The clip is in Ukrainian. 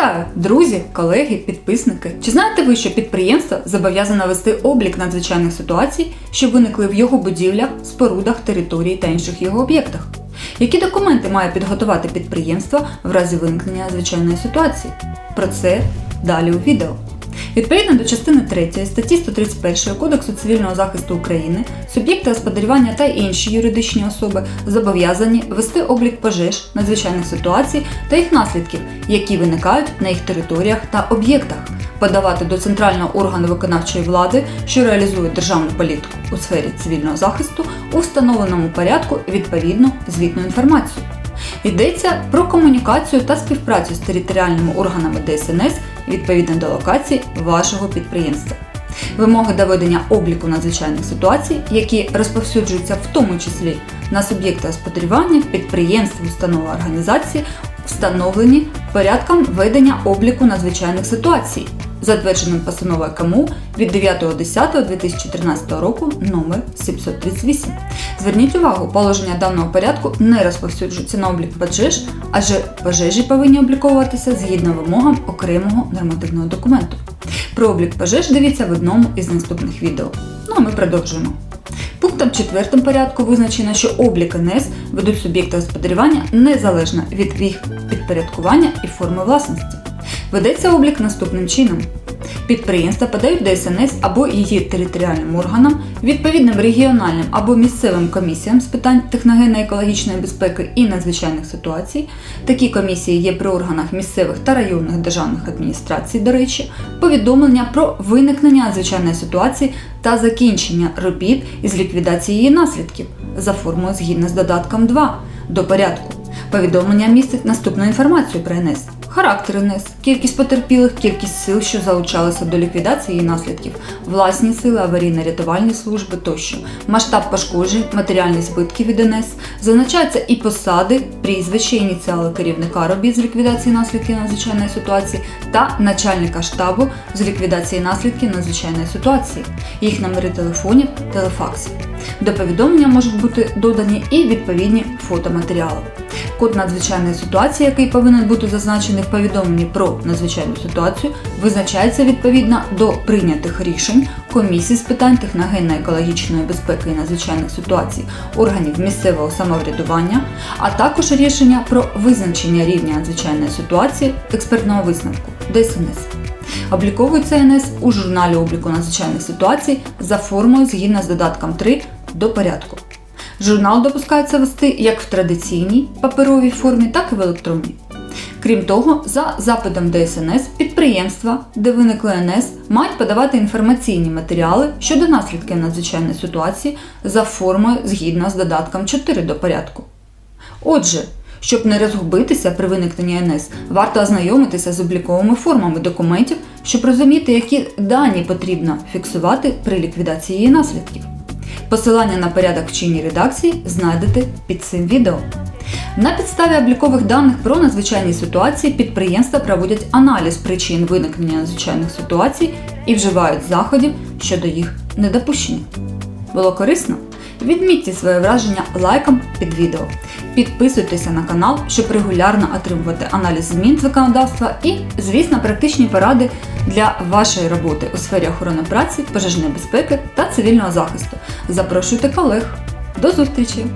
Вітаю, друзі, колеги, підписники. Чи знаєте ви, що підприємство зобов'язане вести облік надзвичайних ситуацій, що виникли в його будівлях, спорудах, території та інших його об'єктах? Які документи має підготувати підприємство в разі виникнення надзвичайної ситуації? Про це далі у відео. Відповідно до частини 3 статті 131 Кодексу цивільного захисту України, суб'єкти господарювання та інші юридичні особи зобов'язані вести облік пожеж, надзвичайних ситуацій та їх наслідків, які виникають на їх територіях та об'єктах, подавати до центрального органу виконавчої влади, що реалізує державну політику у сфері цивільного захисту, у встановленому порядку відповідну звітну інформацію. Йдеться про комунікацію та співпрацю з територіальними органами ДСНС відповідно до локації вашого підприємства. Вимоги до ведення обліку надзвичайних ситуацій, які розповсюджуються в тому числі на суб'єкти господарювання, підприємств, установи організації, встановлені порядком ведення обліку надзвичайних ситуацій, затвердженим постановою КМУ від 9.10.2013 року номер 738. Зверніть увагу, положення даного порядку не розповсюджуються на облік пожеж, адже пожежі повинні обліковуватися згідно вимогам окремого нормативного документу. Про облік пожеж дивіться в одному із наступних відео. Ну а ми продовжуємо. Пунктом 4 порядку визначено, що облік НС ведуть суб'єкти господарювання незалежно від їх підпорядкування і форми власності. Ведеться облік наступним чином. Підприємства подають ДСНС або її територіальним органам, відповідним регіональним або місцевим комісіям з питань техногенно-екологічної безпеки і надзвичайних ситуацій. Такі комісії є при органах місцевих та районних державних адміністрацій, до речі, повідомлення про виникнення надзвичайної ситуації та закінчення робіт із ліквідації її наслідків за формою згідно з додатком 2 до порядку. Повідомлення містить наступну інформацію про НС. Характер НС, кількість потерпілих, кількість сил, що залучалися до ліквідації її наслідків, власні сили, аварійно-рятувальні служби тощо, масштаб пошкоджень, матеріальні збитки від НС, зазначаються і посади, прізвище, ініціали керівника робіт з ліквідації наслідків надзвичайної ситуації та начальника штабу з ліквідації наслідків надзвичайної ситуації, їх номери телефонів, телефаксів. До повідомлення можуть бути додані і відповідні фотоматеріали. Код надзвичайної ситуації, який повинен бути зазначений в повідомленні про надзвичайну ситуацію, визначається відповідно до прийнятих рішень комісії з питань техногенно-екологічної безпеки і надзвичайних ситуацій, органів місцевого самоврядування, а також рішення про визначення рівня надзвичайної ситуації експертного висновку ДСНС. Обліковується НС у журналі обліку надзвичайних ситуацій за формою згідно з додатком 3 до порядку. Журнал допускається вести як в традиційній паперовій формі, так і в електронній. Крім того, за запитом ДСНС підприємства, де виникли НС, мають подавати інформаційні матеріали щодо наслідків надзвичайної ситуації за формою згідно з додатком 4 до порядку. Отже, щоб не розгубитися при виникненні НС, варто ознайомитися з обліковими формами документів, щоб розуміти, які дані потрібно фіксувати при ліквідації її наслідків. Посилання на порядок в чинній редакції знайдете під цим відео. На підставі облікових даних про надзвичайні ситуації підприємства проводять аналіз причин виникнення надзвичайних ситуацій і вживають заходів щодо їх недопущення. Було корисно? Відмітьте своє враження лайком під відео. Підписуйтеся на канал, щоб регулярно отримувати аналіз змін законодавства і, звісно, практичні поради для вашої роботи у сфері охорони праці, пожежної безпеки та цивільного захисту. Запрошуйте колег. До зустрічі!